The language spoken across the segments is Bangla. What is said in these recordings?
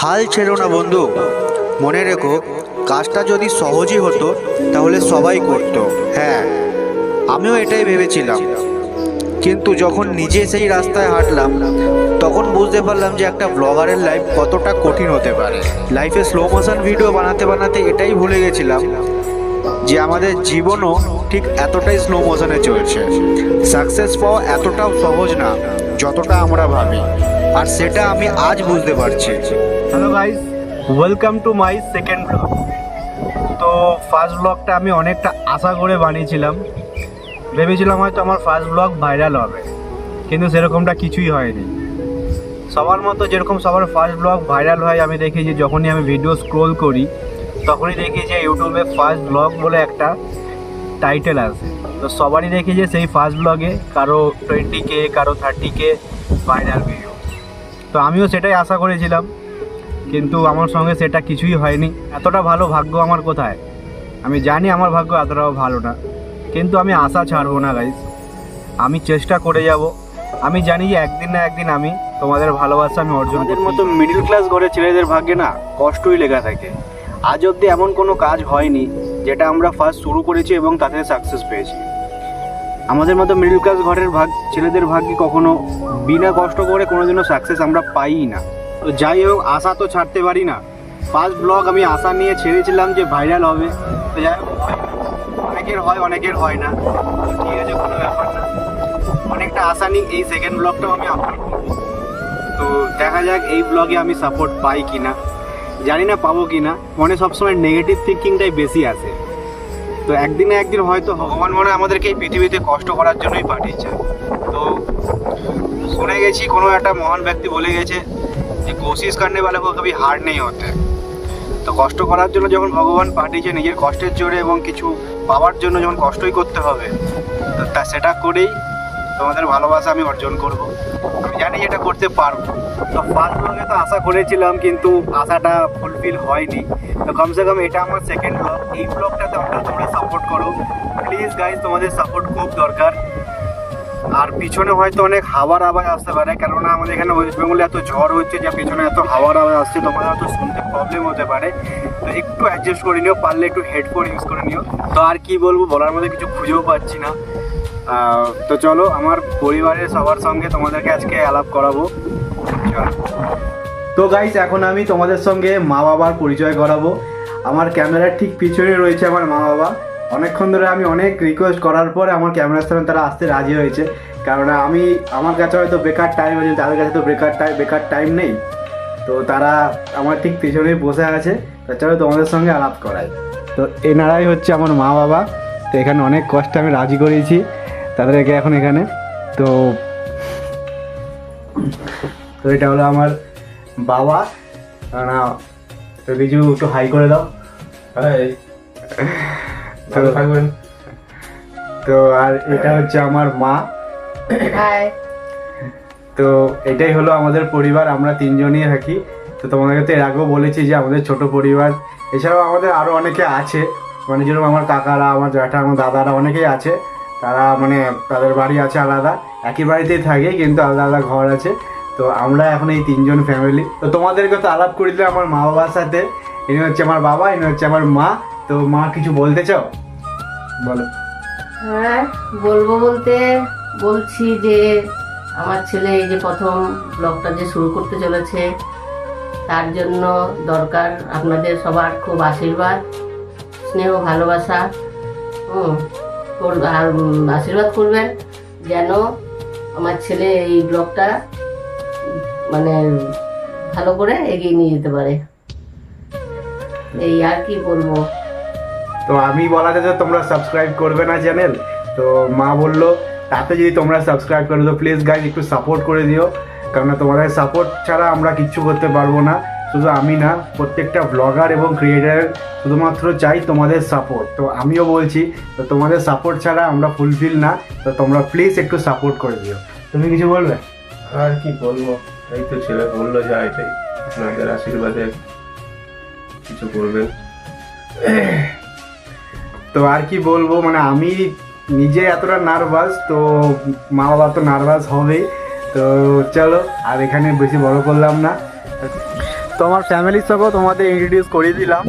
হাল ছেড়ো না, বন্ধু। মনে রেখো, কাজটা যদি সহজই হতো, তাহলে সবাই করত। হ্যাঁ আমিও এটাই ভেবেছিলাম। কিন্তু যখন নিজে সেই রাস্তায় হাঁটলাম, তখন বুঝতে পারলাম যে একটা ব্লগারের লাইফ কতটা কঠিন হতে পারে। লাইফে স্লো মোশন ভিডিও বানাতে বানাতে এটাই ভুলে গেছিলাম যে আমাদের জীবনও ঠিক এতটাই স্লো মোশনে চলছে। সাকসেস পাওয়া এতটাও সহজ না, যতটা আমরা ভাবি। আর সেটা আমি আজ বুঝতে পারছি। Hello guys welcome to my second blog তো ফার্স্ট ব্লগটা আমি অনেকটা আশা করে বানিয়েছিলাম। ভেবেছিলাম হয়তো আমার ফার্স্ট ব্লগ ভাইরাল হবে। কিন্তু সেরকমটা কিছুই হয়নি। সবার মতো যেরকম সবার ফার্স্ট ব্লগ ভাইরাল হয়, আমি দেখি যে যখনই আমি ভিডিও স্ক্রোল করি, তখনই দেখি যে ইউটিউবে ফার্স্ট ব্লগ বলে একটা টাইটেল আছে। তো সবারই দেখি যে সেই ফার্স্ট ব্লগে কারও টোয়েন্টি কে কারও থার্টি কে ভাইরাল ভিডিও তো আমিও সেটাই আশা করেছিলাম কিন্তু আমার সঙ্গে সেটা কিছুই হয়নি। এতটা ভালো ভাগ্য আমার কোথায়? আমি জানি আমার ভাগ্য এতটাও ভালো না কিন্তু আমি আশা ছাড়বো না গাইস আমি চেষ্টা করে যাব। আমি জানি যে একদিন না একদিন আমি তোমাদের ভালোবাসা আমি অর্জন আমাদের মতো মিডিল ক্লাস ঘরের ছেলেদের ভাগ্যে না কষ্টই লেখা থাকে। আজ অবধি এমন কোনো কাজ হয়নি যেটা আমরা ফার্স্ট শুরু করেছি এবং তাতে সাকসেস পেয়েছি। আমাদের মতো মিডল ক্লাস ঘরের ভাগ, ছেলেদের ভাগ্যে কখনো বিনা কষ্ট করে কোনোদিনও সাকসেস আমরা পাই না। তো যাই হোক, আশা তো ছাড়তে পারি না। ফার্স্ট ব্লগ আমি আশা নিয়ে ছেড়েছিলাম যে ভাইরাল হবে। তো যাই হোক, অনেকের হয় অনেকের হয় না। ঠিক আছে, কোনো ব্যাপার না। অনেকটা আশা নিয়ে এই সেকেন্ড ব্লগটাও আমি আপলোড করব। তো দেখা যাক এই ব্লগে আমি সাপোর্ট পাই কি না জানি না পাবো কি না মনে সবসময় নেগেটিভ থিঙ্কিংটাই বেশি আসে। তো একদিনে একদিন হয়তো ভগবান মনে আমাদেরকে এই পৃথিবীতে কষ্ট করার জন্যই পাঠিয়েছে। তো শুনে গেছি, কোনো একটা মহান ব্যক্তি বলে গেছে যে, কোশিস কারণে বলে কবি হার নেই হতে তো কষ্ট করার জন্য যখন ভগবান পাঠিয়েছে, নিজের কষ্টের জোরে এবং কিছু পাওয়ার জন্য যখন কষ্টই করতে হবে, তো তা সেটা করেই তোমাদের ভালোবাসা আমি অর্জন করব। আমি জানি এটা করতে পারব। তো ফার্স্ট ব্লগে তো আশা করেছিলাম, কিন্তু আশাটা ফুলফিল হয়নি। তো কমসে কম এটা আমার সেকেন্ড ব্লগ এই ব্লগটাতে অন্তত তোমরা সাপোর্ট করো। প্লিজ গাইজ তোমাদের সাপোর্ট খুব দরকার। আর পিছনে হয়তো অনেক হাওয়ার আওয়াজ আসতে পারে, কেননা আমাদের এখানে ওয়েস্ট বেঙ্গলে এত ঝড় হচ্ছে যে পিছনে এত হাওয়ার আওয়াজ আসছে, তোমাদের হয়তো শুনতে প্রবলেম হতে পারে। তো একটু অ্যাডজাস্ট করে নিও, পারলে একটু হেডফোন ইউজ করে নিও। তো আর কি বলব, বলার মধ্যে কিছু খুঁজেও পাচ্ছি না। তো চলো, আমার পরিবারের সবার সঙ্গে তোমাদেরকে আজকে আলাপ করাবো। তো গাইস এখন আমি তোমাদের সঙ্গে মা বাবার পরিচয় করাবো। আমার ক্যামেরার ঠিক পিছনে রয়েছে আমার মা বাবা। অনেকক্ষণ ধরে আমি অনেক রিকোয়েস্ট করার পরে আমার ক্যামেরার সামনে তারা আসতে রাজি হয়েছে। কারণ আমি, আমার কাছে হয়তো বেকার টাইম আছে, তাদের কাছে তো বেকার টাইম বেকার টাইম নেই। তো তারা আমার ঠিক পিছনেই বসে আছে। তো চলো তোমাদের সঙ্গে আলাপ করাই। তো এনারাই হচ্ছে আমার মা বাবা। তো এখানে অনেক কষ্টে আমি রাজি করিয়েছি তাদেরকে এখন এখানে। তো তো এটা হলো আমার বাবা। না তো কিছু একটু হাই করে দাও। তো থাকবেন। তো আর এটা হচ্ছে আমার মা। তো এটাই হলো আমাদের পরিবার আমরা তিনজনই থাকি। তো তোমাদেরকে তো এর আগেও বলেছি যে আমাদের ছোট পরিবার। এছাড়াও আমাদের আরও অনেকে আছে। মানে যেরকম আমার কাকারা আমার জ্যাঠা আমার দাদারা অনেকেই আছে। তারা মানে তাদের বাড়ি আছে আলাদা, একই বাড়িতেই থাকে, কিন্তু আলাদা আলাদা ঘর আছে। তো আমরা এখন এই তিনজন ফ্যামিলি তো তোমাদেরকে তো আলাপ করে দিলে আমার মা বাবার সাথে। ইনি হচ্ছে আমার বাবা, ইনি হচ্ছে আমার মা। তো মা, কিছু বলতে চাও? বলো। হ্যাঁ বলব বলতে, বলছি যে আমার ছেলে এই যে প্রথম ব্লগটা যে শুরু করতে চলেছে, তার জন্য দরকার আপনাদের সবার খুব আশীর্বাদ, স্নেহ, ভালোবাসা, হুম। আশীর্বাদ করবেন যেন আমার ছেলে এই ব্লগটা মানে ভালো করে এগিয়ে নিয়ে যেতে পারে। এই আর কি বলব? তো আমি বলা তো তোমরা সাবস্ক্রাইব করবে না চ্যানেল তো মা বলল, তাতে যদি তোমরা সাবস্ক্রাইব করো তো প্লিজ গাইজ একটু সাপোর্ট করে দিও। কারণ তোমাদের সাপোর্ট ছাড়া আমরা কিচ্ছু করতে পারব না। শুধু আমি না প্রত্যেকটা ব্লগার এবং ক্রিয়েটার শুধুমাত্র চাই তোমাদের সাপোর্ট তো আমিও বলছি তো তোমাদের সাপোর্ট ছাড়া আমরা ফুলফিল না তো তোমরা প্লিজ একটু সাপোর্ট করে দিও। তুমি কিছু বলবে? আর কি বলব? এই তো ছেলে বলল যা এটাই আপনাদের আশীর্বাদে কিছু করবেন তো আর কি বলব মানে আমি নিজে এতটা নার্ভাস তো মা বাবা তো নার্ভাস হবেই। তো চলো আর এখানে বেশি বড় করলাম না। তো আমার ফ্যামিলির সঙ্গেও তোমাদের ইন্ট্রোডিউস করিয়ে দিলাম।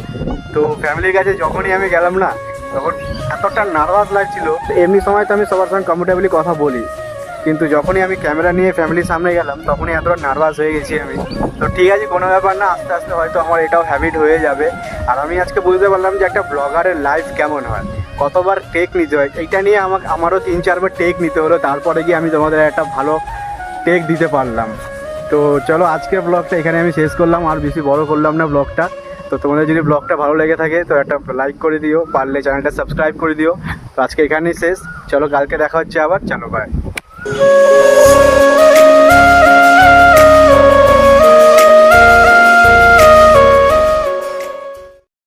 তো ফ্যামিলির কাছে যখনই আমি গেলাম না, তখন এতটা নার্ভাস লাগছিল। এমনি সময় তো আমি সবার সঙ্গে কমফোর্টেবলি কথা বলি। কিন্তু যখনই আমি ক্যামেরা নিয়ে ফ্যামিলির সামনে গেলাম, তখনই এতটা নার্ভাস হয়ে গেছি আমি। তো ঠিক আছে, কোনো ব্যাপার না, আস্তে আস্তে হয়তো আমার এটাও হ্যাবিট হয়ে যাবে। আর আমি আজকে বুঝতে পারলাম যে একটা ব্লগারের লাইফ কেমন হয়। কতবার টেক নিতে হয়, এইটা নিয়ে আমাকে, আমারও তিন চারবার টেক নিতে হলো। তারপরে গিয়ে আমি তোমাদের একটা ভালো টেক দিতে পারলাম। তো চলো আজকে ব্লগটা এখানে আমি শেষ করলাম, আর বেশি বড় করলাম না ব্লগটা তো তোমাদের যদি ব্লগটা ভালো লেগে থাকে, তো একটা লাইক করে দিও, পারলে চ্যানেলটা সাবস্ক্রাইব করে দিও। তো আজকে এখানেই শেষ। চলো কালকে দেখা হচ্ছে আবার। চলো বাই